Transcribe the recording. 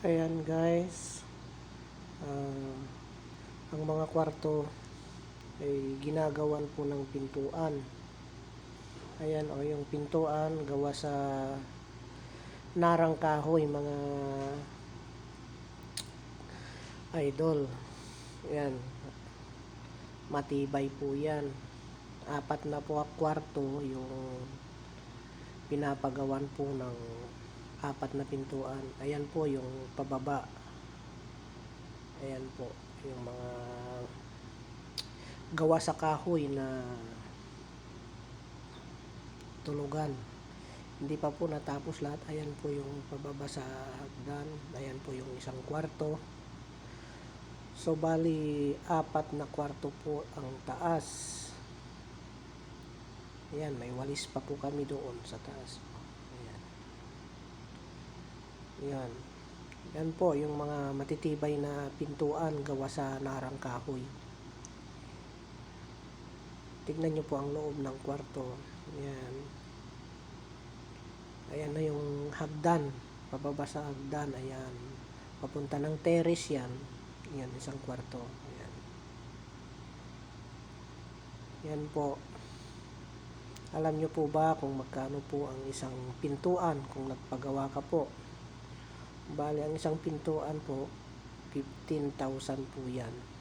Ayan guys. Ah, ang mga kwarto ay ginagawan po ng pintuan. Ayan o yung pintuan gawa sa narang kahoy mga idol. Ayan. Matibay po yan. Apat na po kwarto yung pinapagawan po ng apat na pintuan. Ayan po yung pababa. Ayan po yung mga gawa sa kahoy na tulugan. Hindi pa po natapos lahat. Ayan po yung pababa sa hagdan. Ayan po yung isang kwarto. So, bali, apat na kwarto po ang taas. Ayan, may walis pa po kami doon sa taas. Ayan. Yan po, yung mga matitibay na pintuan gawa sa narang kahoy. Tignan nyo po ang loob ng kwarto. Ayan. Ayan na yung hagdan. Pababa sa hagdan. Ayan. Papunta ng terrace yan. Ayan, isang kwarto. Ayan. Yan po. Alam nyo po ba kung magkano po ang isang pintuan kung nagpagawa ka po? Bali, ang isang pintuan po, 15,000 po yan.